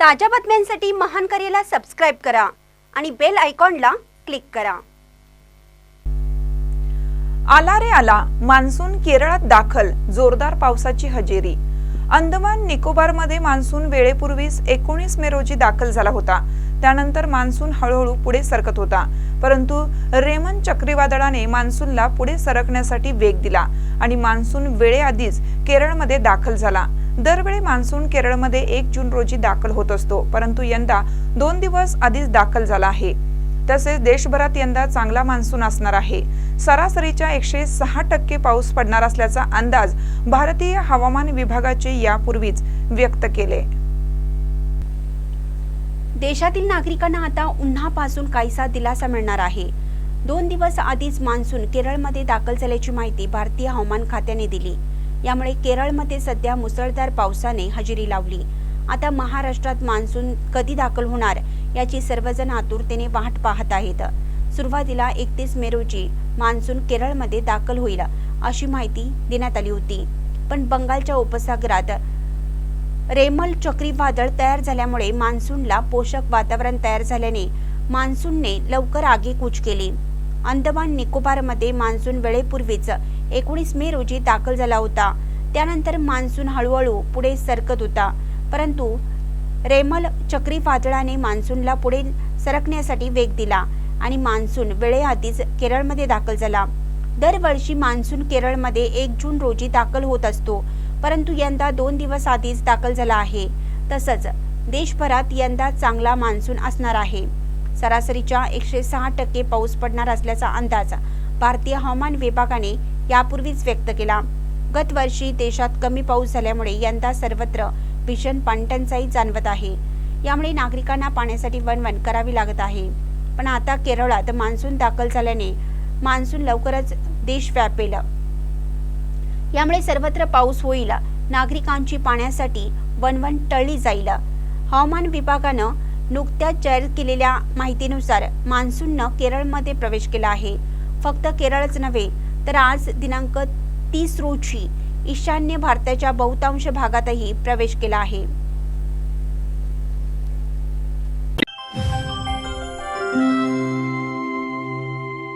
ताज्या बातम्यांसाठी महान करेला सबस्क्राईब करा आणि बेल आयकॉनला क्लिक करा. आला रे आला मान्सून केरळात दाखल जोरदार पावसाची हजेरी. अंदमान निकोबारमध्ये मान्सून वेळेपूर्वीच एकोणीस मे रोजी दाखल झाला होता. त्यानंतर मान्सून हळूहळू पुढे सरकत होता. परंतु रेमन चक्रीवादळाने मान्सूनला पुढे सरकण्यासाठी वेग दिला आणि मान्सून वेळेआधीच केरळमध्ये दाखल झाला. दरवेळी मान्सून केरळमध्ये एक जून रोजी दाखल होत असतो परंतु यंदा दोन दिवस आधीच दाखल झाला आहे. तसेच देशभरात यंदा चांगला मान्सून असणार आहे. सरासरीच्या एकशे सहा टक्के पाऊस पडणार असल्याचा अंदाज भारतीय हवामान विभागाचे यापूर्वीच व्यक्त केले. देशातील नागरिकांना आता उन्हापासून काहीसा दिलासा मिळणार आहे. दोन दिवस आधीच मान्सून केरळमध्ये दाखल झाल्याची माहिती भारतीय हवामान खात्याने दिली. यामुळे केरळमध्ये सध्या मुसळधार पावसाने हजेरी लावली. आता महाराष्ट्रात मान्सून कधी दाखल होणार याची सर्वजण आतुरतेने वाट पाहत आहेत. सुरुवातीला एकतीस मे रोजी मान्सून केरळमध्ये दाखल होईल अशी माहिती देण्यात आली होती. पण बंगालच्या उपसागरात रेमल चक्रीवादळ तयार झाल्यामुळे मान्सूनला पोषक वातावरण तयार झाल्याने मान्सूनने लवकर आगेकूच केली. अंदमान निकोबारमध्ये मान्सून वेळेपूर्वीच एकोणीस मे रोजी दाखल झाला होता. त्यानंतर मान्सून हळूहळू पुढे सरकत होता. परंतु रेमल चक्रीवादळाने मान्सूनला पुढे सरकण्यासाठी वेग दिला आणि मान्सून वेळेआधीच केरळमध्ये दाखल झाला. दरवर्षी मान्सून केरळमध्ये एक जून रोजी दाखल होत असतो परंतु यंदा दोन दिवस आधीच दाखल झाला आहे. तसंच देशभरात यंदा चांगला मान्सून असणार आहे. सरासरीच्या एकशे सहा टक्के पाऊस पडणार असल्याचा अंदाज भारतीय हवामान विभागाने यापूर्वीच व्यक्त केला. गत वर्षी देशात कमी पाऊस झाल्यामुळे यंदा सर्वत्र भीषण पाणटंचाई जाणवत आहे. यामुळे नागरिकांना पाण्यासाठी वणवण करावी लागत आहे. पण आता केरळात मान्सून दाखल झाल्याने मान्सून लवकरच देश व्यापेल यामुळे सर्वत्र पाऊस होईल. नागरिकांची पाण्यासाठी वणवण टळली जाईल. हवामान विभागानं नुकत्याच जाहीर केलेल्या माहितीनुसार मान्सूननं केरळमध्ये प्रवेश केला आहे. फक्त केरळच नव्हे तर आज दिनांक तीस रोजी ईशान्य भारताच्या बहुतांश भागातही प्रवेश केला आहे.